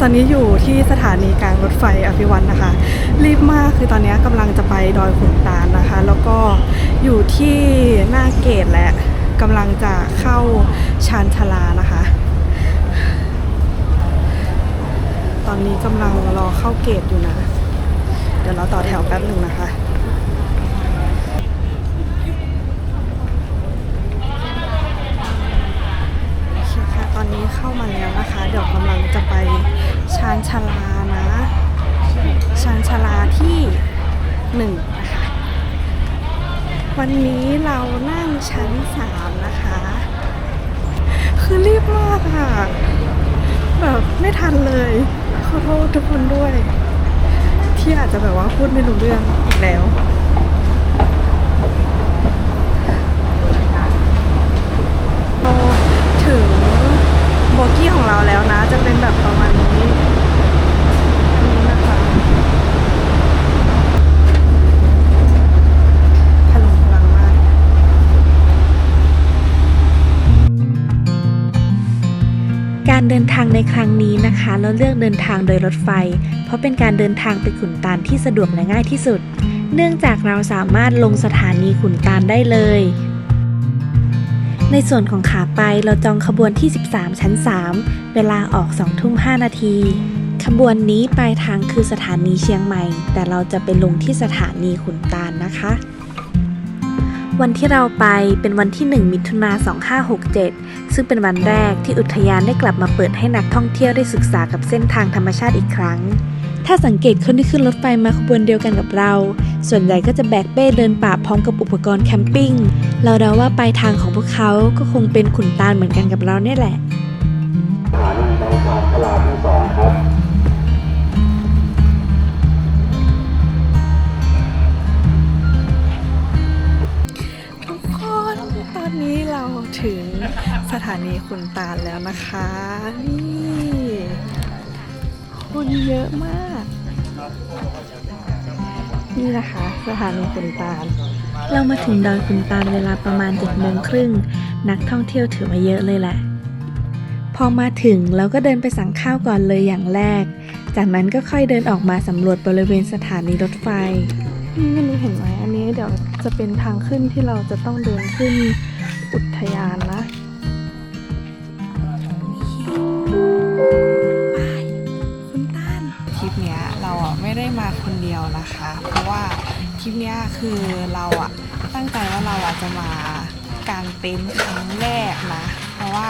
ตอนนี้อยู่ที่สถานีกลางรถไฟอภิวัตนะคะ รีบมากคือตอนนี้กำลังจะไปดอยขุนตาลนะคะ แล้วก็อยู่ที่หน้าเกตและกำลังจะเข้าชานชาลานะคะ ตอนนี้กำลังรอเข้าเกตอยู่นะ เดี๋ยวเราต่อแถวแป๊บหนึ่งนะคะ วันนี้เรานั่งชั้นสามนะคะ คือรีบมากค่ะ แบบไม่ทันเลย ขอโทษทุกคนด้วย ที่อาจจะแบบว่าพูดไม่รู้เรื่องอีกแล้ว นี้นะคะเราเลือกเดินทางโดยรถไฟ เพราะเป็นการเดินทางไปขุนตาลที่สะดวกและง่ายที่สุด เนื่องจากเราสามารถลงสถานีขุนตาลได้เลย ในส่วนของขาไปเราจองขบวนที่ 13 ชั้น 3 เวลาออก2ทุ่ม5นาทีขบวนนี้ปลายทางคือสถานีเชียงใหม่ แต่เราจะไปลงที่สถานีขุนตาลนะคะ วันที่เราไปเป็นวันที่ 1 มิถุนา2567 ซึ่งเป็นวันแรกที่อุทยานได้กลับมาเปิดให้นักท่องเที่ยวได้ศึกษากับเส้นทางธรรมชาติอีกครั้ง ถ้าสังเกตคนที่ขึ้นรถไฟมาขบวนเดียวกันกับเรา ส่วนใหญ่ก็จะแบกเป้เดินป่าพร้อมกับอุปกรณ์แคมปิ้ง เราเดาว่าปลายทางของพวกเขาก็คงเป็นขุนตาลเหมือนกันกับเราเนี่ยแหละ สถานีขุนตาลแล้วนะคะนี่คนเยอะมาก นี่นะคะ สถานีขุนตาล เรามาถึงดอยขุนตาลเวลาประมาณ7โมงครึ่งนักท่องเที่ยวถือว่าเยอะเลยแหละ พอมาถึงเราก็เดินไปสั่งข้าวก่อนเลยอย่างแรก จากนั้นก็ค่อยเดินออกมาสำรวจบริเวณสถานีรถไฟนี่ไม่รู้เห็นไหมอันนี้เดี๋ยวจะเป็นทางขึ้นที่เราจะต้องเดินขึ้นอุทยานนะ คุณต้านทริปเนี้ยเราอะไม่ได้มาคนเดียวนะคะ เพราะว่าทริปเนี้ยคือเราอะตั้งใจว่าเราอะจะมากางเต็นท์ครั้งแรกนะ เพราะว่า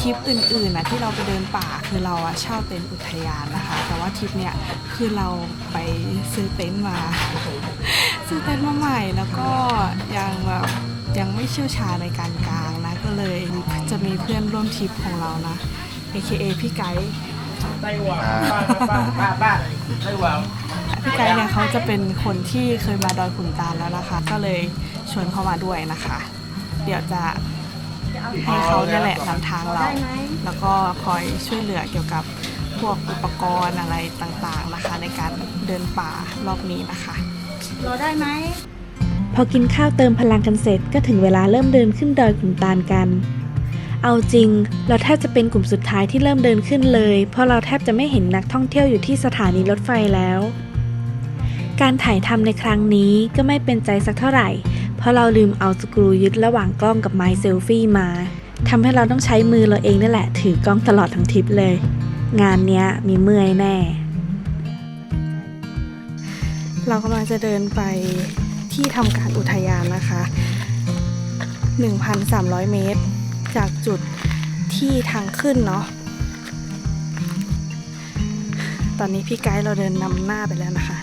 ทริปอื่นๆนะที่เราไปเดินป่าคือเราอะเช่าเต็นท์อุทยานนะคะ แต่ว่าทริปเนี้ยคือเราไปซื้อเต็นท์มา ซื้อเต็นท์มาใหม่แล้วก็ยังแบบยังไม่เชี่ยวชาญในการกางนะก็เลยจะมีเพื่อนร่วมทริปของเรานะ AKA พี่ไกด์ไต้หวันป้าป้าป้าป้าไต้หวันพี่ไกด์เนี่ยเขาจะเป็นคนที่เคยมาดอยขุนตาลแล้วนะคะ ก็เลยชวนเขามาด้วยนะคะ เดี๋ยวจะให้เขาเนี่ยแหละนำทางเรา แล้วก็คอยช่วยเหลือเกี่ยวกับพวกอุปกรณ์อะไรต่างๆนะคะ ในการเดินป่ารอบนี้นะคะพอกินข้าวเติมพลังกันเสร็จก็ถึงเวลาเริ่มเดินขึ้นดอยขุนตาลกัน เอาจริง เราแทบจะเป็นกลุ่มสุดท้ายที่เริ่มเดินขึ้นเลย เพราะเราแทบจะไม่เห็นนักท่องเที่ยวอยู่ที่สถานีรถไฟแล้ว การถ่ายทำในครั้งนี้ก็ไม่เป็นใจสักเท่าไหร่ เพราะเราลืมเอาสกรูยึดระหว่างกล้องกับไม้เซลฟี่มาทำให้เราต้องใช้มือเราเองนั่นแหละ ถือกล้องตลอดทั้งทริปเลย งานเนี้ยมีเมื่อยแน่ เรากำลังจะเดินไปที่ทำการอุทยานนะคะ 1,300 เมตร จากจุดที่ทางขึ้นเนาะ ตอนนี้พี่ไกด์เราเดินนำหน้าไปแล้วนะคะ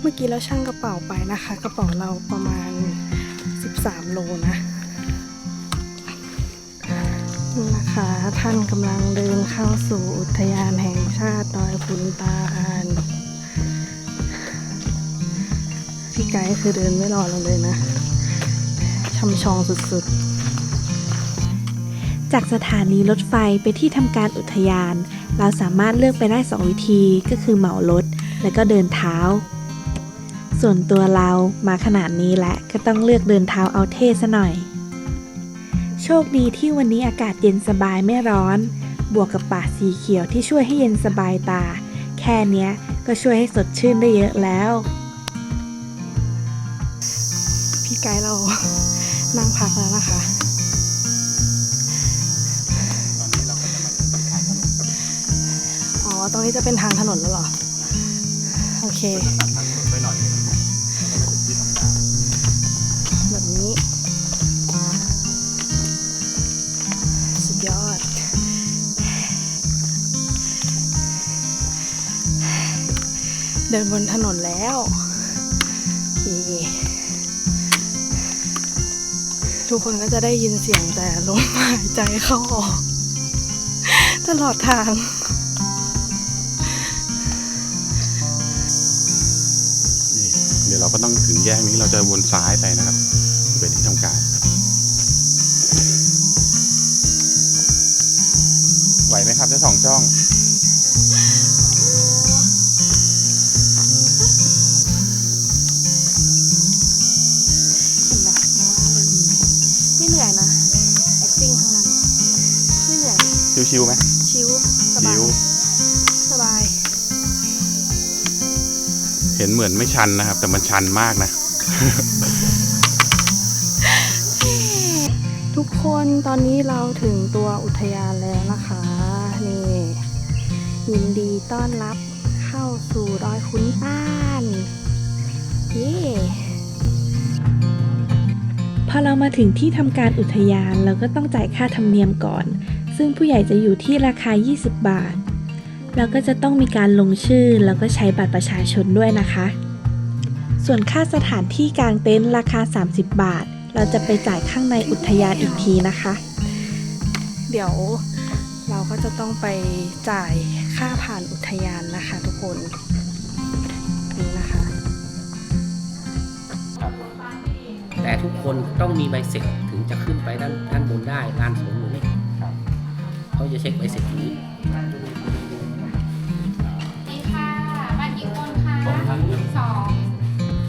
เมื่อกี้เราชั่งกระเป๋าไปนะคะ กระเป๋าเราประมาณ 13 โลนะนะคะท่านกำลังเดินเข้าสู่อุทยานแห่งชาติดอยขุนตาลพี่ไกด์คือเดินไม่รอเราเลยนะช่ำชองสุด จากสถานีรถไฟไปที่ทำการอุทยาน เราสามารถเลือกไปได้ 2 วิธีก็คือเหมารถ และก็เดินเท้า ส่วนตัวเรามาขนาดนี้แหละก็ต้องเลือกเดินเท้าเอาเท่ซะหน่อย โชคดีที่วันนี้อากาศเย็นสบายไม่ร้อน บวกกับป่าสีเขียวที่ช่วยให้เย็นสบายตา แค่เนี้ยก็ช่วยให้สดชื่นได้เยอะแล้ว พี่ไกด์เรานั่งพักแล้วนะคะ ตรงนี้จะเป็นทางถนนแล้วเหรอ โอเคแบบนี้ สุดยอด เดินบนถนนแล้วเย่ทุกคนก็จะได้ยินเสียงแต่ลมหายใจเข้าออกตลอดทาง ก็ต้องถึงแยกนี้เราจะวนซ้ายไปนะครับไปที่ทำการ ไหวไหมครับเจ้าสองจ้องเห็นไหมยังว่าเลยไม่เหนื่อยนะ acting ทั้งนั้นไม่เหนื่อยชิวๆไหมชิวสบาชิย เห็นเหมือนไม่ชันนะครับ แต่มันชันมากนะ ทุกคนตอนนี้เราถึงตัวอุทยานแล้วนะคะนี่ยินดีต้อนรับเข้าสู่ดอยขุนตาลเย้พอเรามาถึงที่ทำการอุทยานเราก็ต้องจ่ายค่าธรรมเนียมก่อน ซึ่งผู้ใหญ่จะอยู่ที่ราคา 20 บาท แล้วก็จะต้องมีการลงชื่อแล้วก็ใช้บัตรประชาชนด้วยนะคะ ส่วนค่าสถานที่กลางเต็นท์ราคา 30 บาท เราจะไปจ่ายข้างในอุทยานอีกทีนะคะ เดี๋ยวเราก็จะต้องไปจ่ายค่าผ่านอุทยานนะคะทุกคนนี่นะคะ แต่ทุกคนต้องมีใบเสร็จถึงจะขึ้นไปด้านด้านบนได้ลานสวนหลวงเขาจะเช็คใบเสร็จนี้ สอง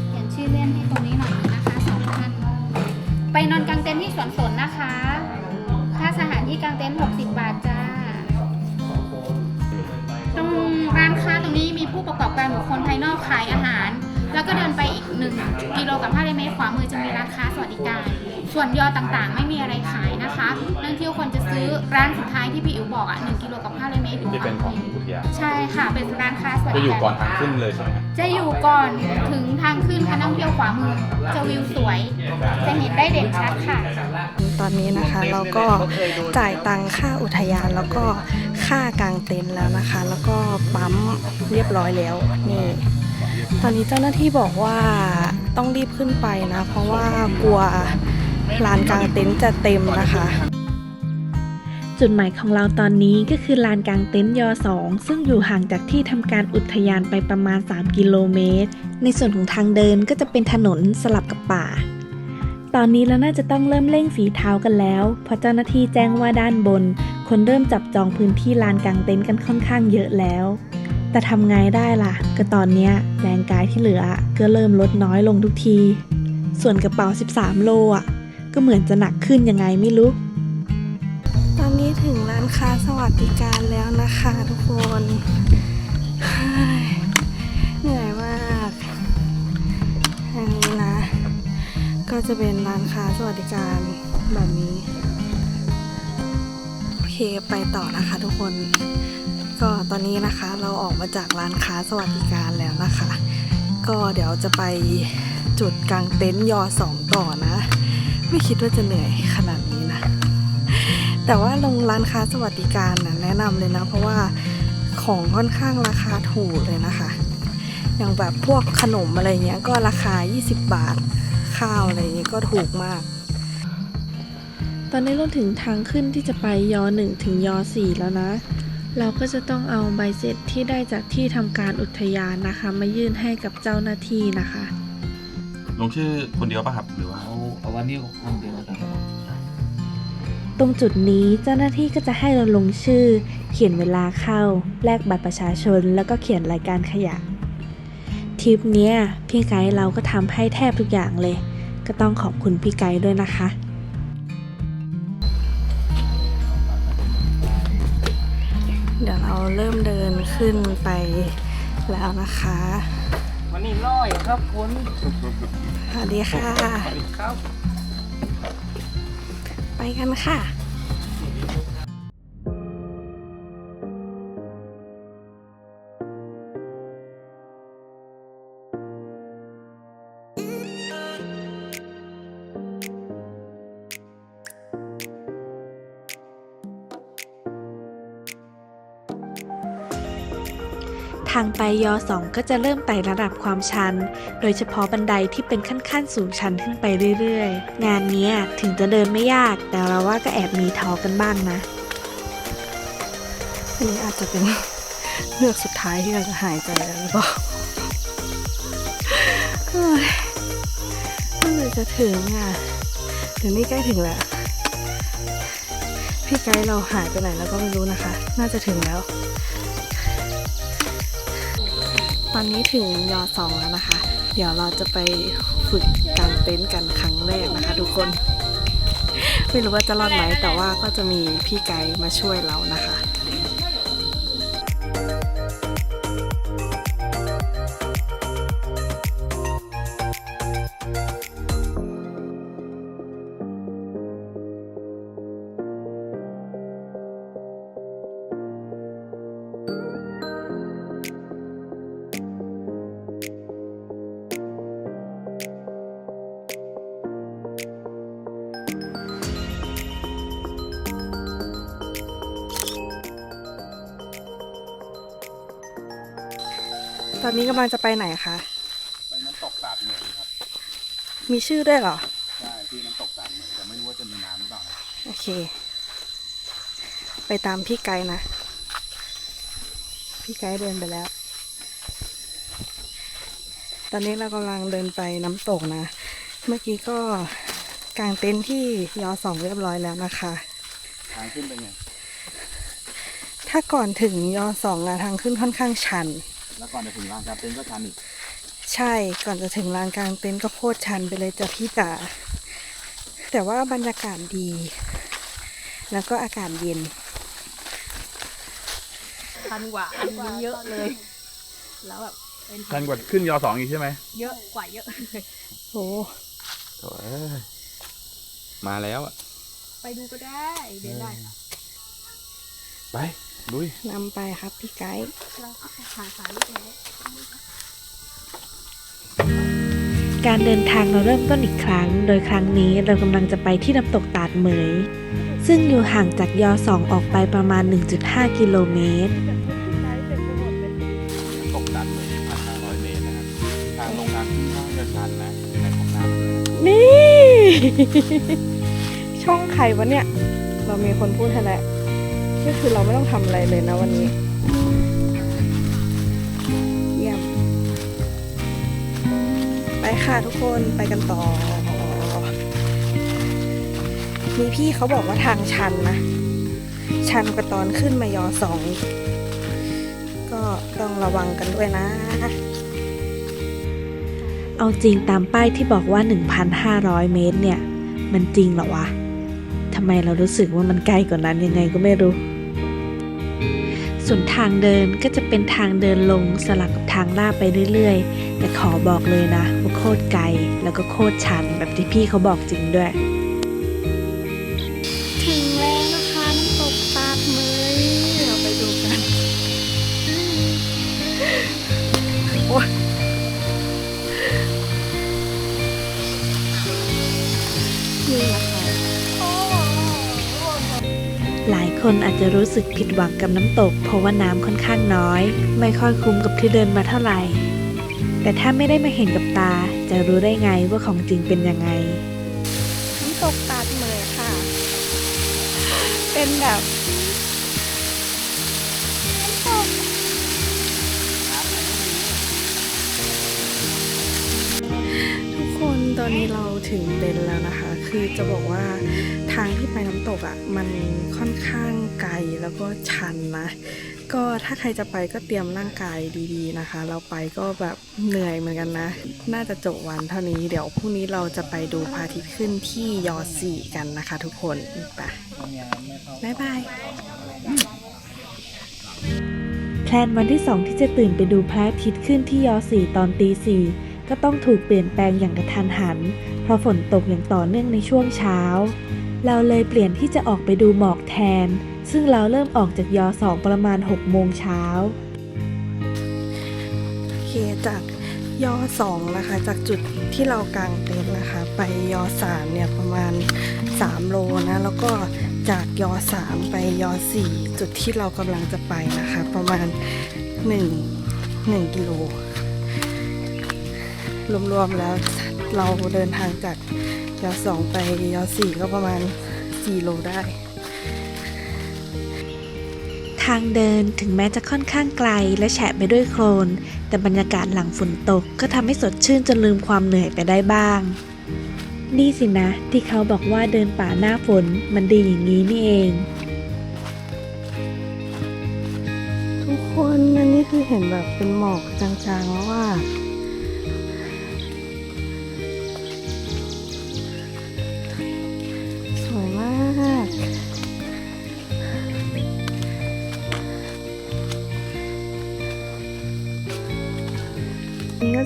เขียนชื่อเล่นให้ตรงนี้หน่อยนะคะสองท่านไปนอนกลางเต็นท์ที่สวนสนนะคะ ค่าสถานที่กลางเต็นท์60 บาทจ้า ตรงร้านค้าตรงนี้มีผู้ประกอบการบุคคลภายนอกขายอาหาร แล้วก็เดินไปอีกหนึ่งกิโลกับ5เมตรขวามือจะมีร้านค้าสวัสดิการ ส่วนยอต่างๆ ไม่มีอะไรขายนะคะนักท่องเที่ยวคนจะซื้อร้านสุดท้ายที่พี่อิ๋วบอกอะ1กิโลกับ5เมตรที่เป็นของอุทยานใช่ค่ะ เป็นร้านค้าสวัสดิจะการอยู่ก่อนทางขึ้นเลยใช่ไหมครับจะอยู่ก่อนถึงทางขึ้นค่ะนักท่องเที่ยวขวามือจะวิวสวยจะเห็นได้เด่นชัดค่ะ ตอนนี้นะคะเราก็จ่ายตังค่าอุทยานแล้วก็ค่ากางเต็นท์แล้วนะคะ แล้วก็ปั๊มเรียบร้อยแล้วนี่ตอนนี้เจ้าหน้าที่บอกว่าต้องรีบขึ้นไปนะ เพราะว่ากลัว ลานกลางเต็นท์จะเต็มนะคะ จุดหมายของเราตอนนี้ก็คือลานกลางเต็นท์ยอ2ซึ่งอยู่ห่างจากที่ทำการอุทยานไปประมาณ 3 กิโลเมตร ในส่วนของทางเดินก็จะเป็นถนนสลับกับป่า ตอนนี้เราน่าจะต้องเริ่มเร่งฝีเท้ากันแล้วเพราะเจ้าหน้าที่แจ้งว่าด้านบน คนเริ่มจับจองพื้นที่ลานกลางเต็นท์กันค่อนข้างเยอะแล้วแต่ทำไงได้ล่ะ ก็ตอนเนี้ยแรงกายที่เหลือก็เริ่มลดน้อยลงทุกที ส่วนกระเป๋า 13 โลอะ ก็เหมือนจะหนักขึ้นยังไงไม่รู้ ตอนนี้ถึงร้านค้าสวัสดิการแล้วนะคะทุกคนเหนื่อยมากอันนี้นะ ก็จะเป็นร้านค้าสวัสดิการแบบนี้ โอเคไปต่อนะคะทุกคน ก็ตอนนี้นะคะเราออกมาจากร้านค้าสวัสดิการแล้วนะคะ ก็เดี๋ยวจะไปจุดกลางเต็นท์ยอสองต่อนะ ไม่คิดว่าจะเหนื่อยขนาดนี้นะ แต่ว่าลงร้านค้าสวัสดิการนะแนะนำเลยนะ เพราะว่าของค่อนข้างราคาถูกเลยนะคะ อย่างแบบพวกขนมอะไรเงี้ยก็ราคา 20 บาท ข้าวอะไรเงี้ยก็ถูกมาก ตอนนี้เราถึงทางขึ้นที่จะไปยอ1ถึงยอ4แล้วนะ เราก็จะต้องเอาใบเสร็จที่ได้จากที่ทำการอุทยานนะคะ มายื่นให้กับเจ้าหน้าที่นะคะ ลงชื่อคนเดียวป่ะครับหรือว่า เอาวันนี้คนเดียวกันตรงจุดนี้เจ้าหน้าที่ก็จะให้เราลงชื่อ เขียนเวลาเข้า แลกบัตรประชาชน แล้วก็เขียนรายการขยะทริปนี้พี่ไกด์เราก็ทำให้แทบทุกอย่างเลย ก็ต้องขอบคุณพี่ไกด์ด้วยนะคะ เดี๋ยวเราเริ่มเดินขึ้นไปแล้วนะคะ วันนี้ร้อยครับคุณ สวัสดีค่ะครับไปกันค่ะ ทางไปยอ2ก็จะเริ่มไต่ระดับความชัน โดยเฉพาะบันไดที่เป็นขั้นๆสูงชันขึ้นไปเรื่อยๆ งานเนี้ยถึงจะเดินไม่ยาก แต่เราว่าก็แอบมีท้อกันบ้างนะอันนี้อาจจะเป็นเลือกสุดท้ายที่เราจะหายใจแล้วหรือเปล่าเมื่อไหร่จะถึงอะเดี๋ยวนี้ใกล้ถึงแล้ว พี่ไกด์เราหายไปไหนแล้วก็ไม่รู้นะคะ น่าจะถึงแล้ว ตอนนี้ถึงยอสองแล้วนะคะ เดี๋ยวเราจะไปฝึกกางเต็นท์กันครั้งแรกนะคะ ทุกคน ไม่รู้ว่าจะรอดไหมแต่ว่าก็จะมีพี่ไกด์มาช่วยเรานะคะ อนนี้กำลังจะไปไหนคะ ไปน้ำตกตาดเหมือนครับ มีชื่อด้วยเหรอ ใช่ที่น้ำตกตาดเหมือนแต่ไม่รู้ว่าจะมีน้ำหรือเปล่านะโอเค ไปตามพี่ไกด์นะ พี่ไกด์เดินไปแล้ว ตอนนี้เรากำลังเดินไปน้ำตกนะ เมื่อกี้ก็กางเต็นท์ที่ยอสองเรียบร้อยแล้วนะคะ ทางขึ้นเป็นไง ถ้าก่อนถึงยอสองอะทางขึ้นค่อนข้างชัน แล้วก่อนจะถึงลานการเต้นท์ก็ชันอีกใช่ก่อนจะถึงลานกลางเต็นท์ก็โคตรชันไปเลยจ้ะพี่จ๋าแต่ว่าบรรยากาศดี แล้วก็อากาศเย็นทันกว่าอันนี้เยอะเลย แล้วแบบเป็นชันกว่าขึ้นยอสองอีกใช่ไหมเยอะกว่าเยอะโอ้โถ่เอ้ยมาแล้วอะไปดูก็ได้เดินได้ ไป ลุยนำไปครับพี่ไกด์เราก็หาสายลูกแล้วการเดินทางเราเริ่มต้นอีกครั้ง โดยครั้งนี้เรากำลังจะไปที่น้ำตกตาดเหมย ซึ่งอยู่ห่างจากยอ2ออกไปประมาณ 1.5 กิโลเมตรตกตัดเลยพันห้าร้อยเมตรนะครับทางลงทางขึ้นข้างจะชันนะในของน้ำนี่ ช่องใครวะเนี่ย เรามีคนพูดให้แล้ว ก็คือเราไม่ต้องทำอะไรเลยนะวันนี้เยี่ยมไปค่ะทุกคนไปกันต่อ มีพี่เขาบอกว่าทางชันนะ ชันกว่าตอนขึ้นมายอสองกก็ต้องระวังกันด้วยนะเอาจริงตามป้ายที่บอกว่า 1,500 เมตรเนี่ย มันจริงเหรอวะ ทำไมเรารู้สึกว่ามันไกลกว่านั้นยังไงก็ไม่รู้ ส่วนทางเดินก็จะเป็นทางเดินลงสลับกับทางลาดไปเรื่อยๆ แต่ขอบอกเลยนะว่าโคตรไกลแล้วก็โคตรชันแบบที่พี่เขาบอกจริงด้วย คนอาจจะรู้สึกผิดหวังกับน้ำตก เพราะว่าน้ำค่อนข้างน้อย ไม่ค่อยคุ้มกับที่เดินมาเท่าไหร่ แต่ถ้าไม่ได้มาเห็นกับตา จะรู้ได้ไงว่าของจริงเป็นยังไง น้ำตกตาดเมยค่ะ เป็นแบบทุกคนตอนนี้เราถึงเต็นแล้วนะคะ คือจะบอกว่าทางที่ไปน้ำตกอะ่ะมันค่อนข้างไกลแล้วก็ชันนะ ก็ถ้าใครจะไปก็เตรียมร่างกายดีๆนะคะ เราไปก็แบบเหนื่อยเหมือนกันนะ น่าจะจบวันเท่านี้เดี๋ยวพรุ่งนี้เราจะไปดูพระอาทิตย์ขึ้นที่ยอสี่กันนะคะทุกคนไปบ๊ายบายลนวันที่สองที่จะตื่นไปดูพระอาทิตย์ขึ้นที่ยอสี่ตอนตีสี่ก็ต้องถูกเปลี่ยนแปลงอย่างกระทันหัน ราะฝนตกอย่างต่อเนื่องในช่วงเช้า เราเลยเปลี่ยนที่จะออกไปดูหมอกแทน ซึ่งเราเริ่มออกจากยอสองประมาณ6โมงเช้าโอเคจากยอสองนะคะจากจุดที่เรากางเต็นท์นะคะ ไปยอสามเนี่ยประมาณ 3 โลนะแล้วก็จากยอสามไปยอสี่จุดที่เรากำลังจะไปนะคะ ประมาณ 1 1กิโลรวมๆแล้ว เราเดินทางจากยอสองไปยอสี่ก็ประมาณ4โลได้ ทางเดินถึงแม้จะค่อนข้างไกลและแฉะไปด้วยโคลน แต่บรรยากาศหลังฝนตกก็ทำให้สดชื่นจนลืมความเหนื่อยไปได้บ้าง นี่สินะ ที่เขาบอกว่าเดินป่าหน้าฝนมันดีอย่างนี้นี่เอง ทุกคนอันนี้คือเห็นแบบเป็นหมอกจางๆแล้วว่า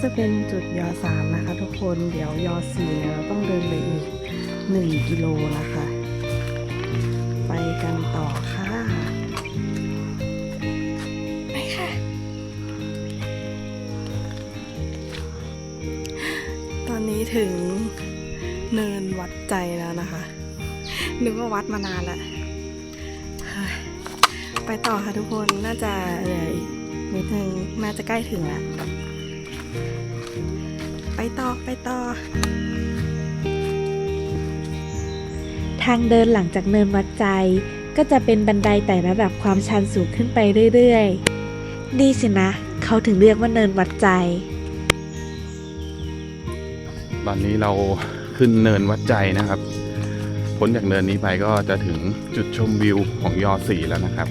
จะเป็นจุดยอสามนะคะ ทุกคนเดี๋ยวยอสี่เนี่ยเราต้องเดินไปอีกหนึ่งกิโลนะคะ ไปกันต่อค่ะไปค่ะ ตอนนี้ถึงเนินวัดใจแล้วนะคะ นึกว่าวัดมานานแล้วเฮ้ยไปต่อค่ะทุกคนน่าจะเหลืออีกนิดนึงน่าจะใกล้ถึงแล้วไป ต่อไปต่อ ทางเดินหลังจากเนินวัดใจ ก็จะเป็นบันไดไต่ระดับความชันสูงขึ้นไปเรื่อยๆนี่สินะ เขาถึงเรียกว่าเนินวัดใจตอนนี้เราขึ้นเนินวัดใจนะครับ พ้นจากเนินนี้ไปก็จะถึงจุดชมวิวของยอสี่แล้วนะครับ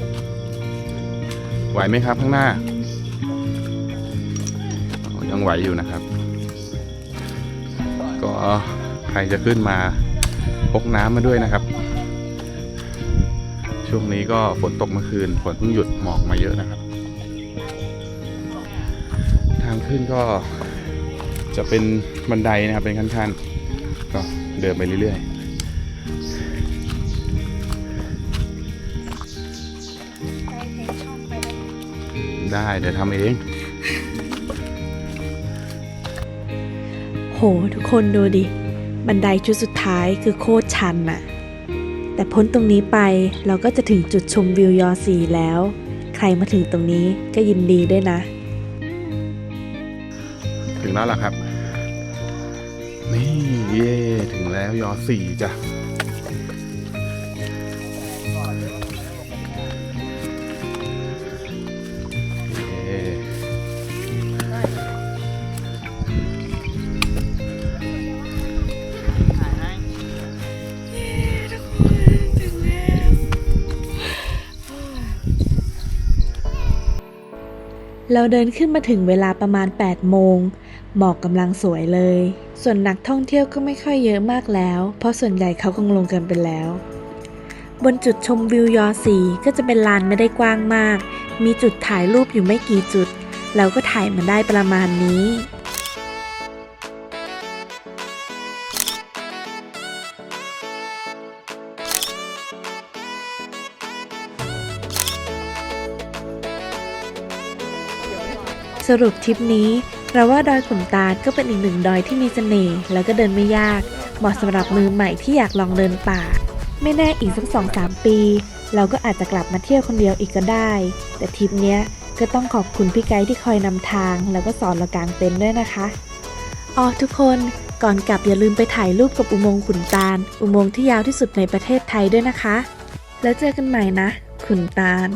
ไหวไหมครับข้างหน้าอ๋อยังไหวอยู่นะครับ ก็ใครจะขึ้นมาพกน้ำมาด้วยนะครับ ช่วงนี้ก็ฝนตกเมื่อคืนฝนเพิ่งหยุดหมอกมาเยอะนะครับ ทางขึ้นก็จะเป็นบันไดนะครับ เป็นขั้นๆก็เดินไปเรื่อยๆได้เดี๋ยวทำเอง โหทุกคนดูดิ บันไดชุดสุดท้ายคือโคตรชันน่ะแต่พ้นตรงนี้ไปเราก็จะถึงจุดชมวิวยอสีแล้ว ใครมาถึงตรงนี้ก็ยินดีด้วยนะ ถึงแล้วล่ะครับ นี่เย่ถึงแล้วยอสี่จ้ะ เราเดินขึ้นมาถึงเวลาประมาณ 8 โมง หมอกกำลังสวยเลย ส่วนนักท่องเที่ยวก็ไม่ค่อยเยอะมากแล้ว เพราะส่วนใหญ่เขาคงลงกันไปแล้ว บนจุดชมวิวยอสีก็จะเป็นลานไม่ได้กว้างมาก มีจุดถ่ายรูปอยู่ไม่กี่จุด เราก็ถ่ายมันได้ประมาณนี้ สรุปทริปนี้เราว่าดอยขุนตาลก็เป็นอีกหนึ่งดอยที่มีเสน่ห์แล้วก็เดินไม่ยาก เหมาะสำหรับมือใหม่ที่อยากลองเดินป่า ไม่แน่อีกสักสองสามปี เราก็อาจจะกลับมาเที่ยวคนเดียวอีกก็ได้ แต่ทริปเนี้ยก็ต้องขอบคุณพี่ไกด์ที่คอยนำทาง แล้วก็สอนเรากางเต็นท์ด้วยนะคะอ๋อทุกคนก่อนกลับอย่าลืมไปถ่ายรูปกับอุโมงค์ขุนตาล อุโมงค์ที่ยาวที่สุดในประเทศไทยด้วยนะคะ แล้วเจอกันใหม่นะ ขุนตาล